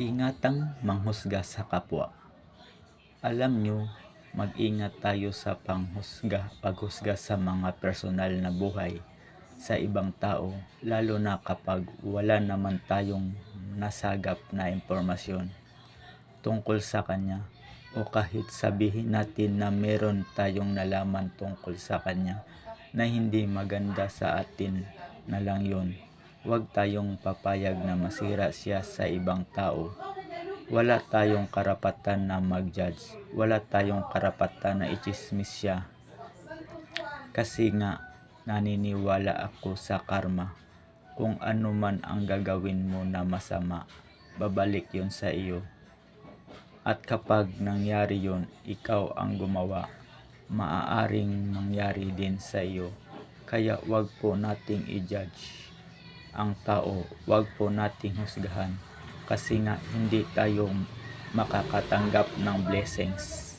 Ingatang manghusga sa kapwa. Alam nyo, mag-ingat tayo sa panghusga, paghusga sa mga personal na buhay sa ibang tao, lalo na kapag wala naman tayong nasagap na impormasyon tungkol sa kanya o kahit sabihin natin na meron tayong nalaman tungkol sa kanya na hindi maganda sa atin na lang yun. Huwag tayong papayag na masira siya sa ibang tao. Wala tayong karapatan na mag-judge. Wala tayong karapatan na ichismis siya. Kasi nga, naniniwala ako sa karma. Kung ano man ang gagawin mo na masama, babalik yon sa iyo. At kapag nangyari yon, ikaw ang gumawa, maaaring mangyari din sa iyo. Kaya wag po nating i-judge ang tao, wag po nating husgahan kasi nga hindi tayo makakatanggap ng blessings.